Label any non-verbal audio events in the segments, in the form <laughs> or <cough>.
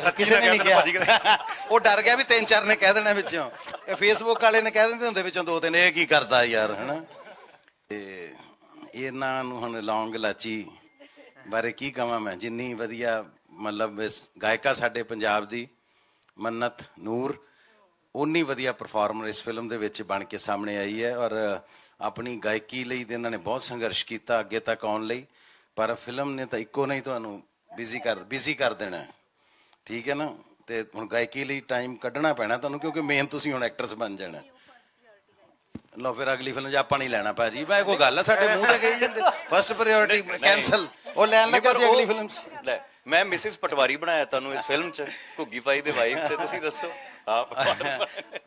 ਸੱਚੀ ਕਿਸੇ ਨਾ ਨੇ ਨਹੀਂ ਕਹਿ। ਉਹ ਡਰ ਗਿਆ ਵੀ ਤਿੰਨ ਚਾਰ ਨੇ ਕਹਿ ਦੇਣਾ ਵਿੱਚੋਂ। ਇਹ ਫੇਸਬੁੱਕ ਵਾਲੇ ਨੇ ਕਹਿ ਦਿੰਦੇ ਹੁੰਦੇ ਵਿੱਚੋਂ ਦੋ ਤਿੰਨ ਇਹ ਕੀ ਕਰਦਾ ਯਾਰ ਹਨਾ? ਤੇ ਇਹਨਾਂ ਨੂੰ ਹੁਣ ਲੌਂਗ ਲਾਚੀ ਬਾਰੇ ਕੀ ਕਹਾਂ ਮੈਂ? ਜਿੰਨੀ ਵਧੀਆ ਮਤਲਬ ਇਸ ਗਾਇਕਾ ਸਾਡੇ ਪੰਜਾਬ ਦੀ ਮੰਨਤ ਨੂਰ ਉਨੀ ਵਧੀਆ ਪਰਫਾਰਮਰ ਇਸ ਫਿਲਮ ਦੇ ਵਿੱਚ ਬਣ ਕੇ ਸਾਹਮਣੇ ਆਈ ਹੈ ਔਰ ਆਪਣੀ ਗਾਇਕੀ ਲਈ ਤੇ ਇਹਨਾਂ ਨੇ ਬਹੁਤ ਸੰਘਰਸ਼ ਕੀਤਾ ਅੱਗੇ ਤੱਕ ਆਉਣ ਲਈ। ਪਰ ਫਿਲਮ ਨੇ ਤਾਂ ਇੱਕੋ ਨਹੀਂ ਤੁਹਾਨੂੰ ਬਿਜ਼ੀ ਕਰ ਬਿਜ਼ੀ ਕਰ ਦੇਣਾ ਹੈ। ਠੀਕ ਹੈ ਨਾ? ਤੇ ਹੁਣ ਗਾਇਕੀ ਲਈ ਟਾਈਮ ਕੱਢਣਾ ਪੈਣਾ ਤੁਹਾਨੂੰ ਕਿਉਂਕਿ ਮੇਨ ਤੁਸੀਂ ਹੁਣ ਐਕਟਰਸ ਬਣ ਜਾਣਾ। ਲਓ ਫਿਰ ਅਗਲੀ ਫਿਲਮ 'ਚ ਆਪਾਂ ਨਹੀਂ ਲੈਣਾ ਭਾਜੀ ਮੈਂ ਕੋਈ ਗੱਲ ਆ ਸਾਡੇ ਮੂੰਹ ਤੇ ਕਹੀ ਜਾਂਦੇ। ਫਸਟ ਪ੍ਰਾਇੋਰਟੀ ਕੈਨਸਲ ਉਹ ਲੈਣ ਲੱਗਾ ਸੀ ਅਗਲੀ ਫਿਲਮ 'ਚ। ਲੈ ਮੈਂ ਮਿਸਿਸ ਪਟਵਾਰੀ ਬਣਾਇਆ ਤੁਹਾਨੂੰ ਇਸ ਫਿਲਮ 'ਚ ਘੁੱਗੀ ਪਾਈ ਦੇ ਵਾਈਫ ਤੇ ਤੁਸੀਂ ਦੱਸੋ। <laughs> ਆਪ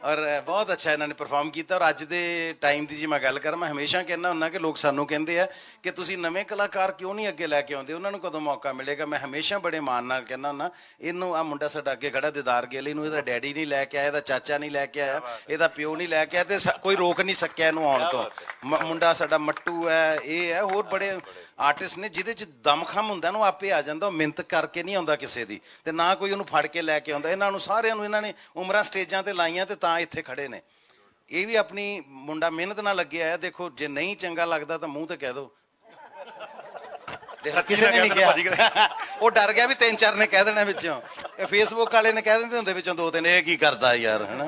ਔਰ ਬਹੁਤ ਅੱਛਾ ਇਹਨਾਂ ਨੇ ਪਰਫਾਰਮ ਕੀਤਾ ਔਰ ਅੱਜ ਦੇ ਟਾਈਮ ਦੀ ਜੀ ਮੈਂ ਗੱਲ ਕਰਾਂ ਮੈਂ ਹਮੇਸ਼ਾ ਕਹਿੰਦਾ ਹੁੰਨਾ ਕਿ ਲੋਕ ਸਾਨੂੰ ਕਹਿੰਦੇ ਆ ਕਿ ਤੁਸੀਂ ਨਵੇਂ ਕਲਾਕਾਰ ਕਿਉਂ ਨਹੀਂ ਅੱਗੇ ਲੈ ਕੇ ਆਉਂਦੇ? ਉਹਨਾਂ ਨੂੰ ਕਦੋਂ ਮੌਕਾ ਮਿਲੇਗਾ? ਮੈਂ ਹਮੇਸ਼ਾ ਬੜੇ ਮਾਣ ਨਾਲ ਕਹਿੰਦਾ ਹੁੰਨਾ ਇਹਨੂੰ ਆ ਮੁੰਡਾ ਸਾਡਾ ਅੱਗੇ ਖੜਾ ਦਿਦਾਰ ਗਿੱਲ ਇਹਨੂੰ ਇਹਦਾ ਡੈਡੀ ਨਹੀਂ ਲੈ ਕੇ ਆਇਆ ਇਹਦਾ ਚਾਚਾ ਨਹੀਂ ਲੈ ਕੇ ਆਇਆ ਇਹਦਾ ਪਿਓ ਨਹੀਂ ਲੈ ਕੇ ਆਇਆ ਤੇ ਕੋਈ ਰੋਕ ਨਹੀਂ ਸਕਿਆ ਇਹਨੂੰ ਆਉਣ ਤੋਂ। ਮੁੰਡਾ ਸਾਡਾ ਮੱਟੂ ਹੈ ਇਹ ਹੈ ਹੋਰ ਬੜੇ ਆਰਟਿਸਟ ਨੇ ਜਿਹਦੇ ਚ ਦਮਖਮ ਹੁੰਦਾ ਨਾ ਉਹ ਆਪੇ ਆ ਜਾਂਦਾ ਉਹ ਮਿਹਨਤ ਕਰਕੇ ਨਹੀਂ ਆਉਂਦਾ ਕਿਸੇ ਦੀ ਤੇ ਨਾ ਕੋਈ ਉਹਨੂੰ ਫੜ ਕੇ ਲੈ ਕੇ ਆਉਂਦਾ। ਇਹਨਾਂ ਨੂੰ ਸਾਰਿਆਂ ਨੂੰ ਇਹਨਾਂ ਨੇ ਉਮਰਾਂ ਸਟੇਜਾਂ ਤੇ ਲਾਈਆਂ ਤੇ ਤਾਂ ਇੱਥੇ ਖੜੇ ਨੇ। ਇਹ ਵੀ ਆਪਣੀ ਮੁੰਡਾ ਮਿਹਨਤ ਨਾਲ ਲੱਗਿਆ ਹੈ ਦੇਖੋ ਜੇ ਨਹੀਂ ਚੰਗਾ ਲੱਗਦਾ ਤਾਂ ਮੂੰਹ ਤੇ ਕਹਿ ਦਿਓ ਸੱਚੀ ਕਿਸੇ ਨਾ ਨੇ ਨਹੀਂ ਕਹਿ ਦੇਣਾ ਕਿਹਾ ਉਹ ਡਰ ਗਿਆ ਵੀ ਤਿੰਨ ਚਾਰ ਨੇ ਕਹਿ ਦੇਣਾ ਵਿੱਚੋਂ। ਫੇਸਬੁੱਕ ਵਾਲੇ ਨੇ ਕਹਿ ਦਿੰਦੇ ਹੁੰਦੇ ਵਿੱਚੋਂ ਦੋ ਤਿੰਨ ਇਹ ਕੀ ਕਰਦਾ ਯਾਰ ਹਨਾ?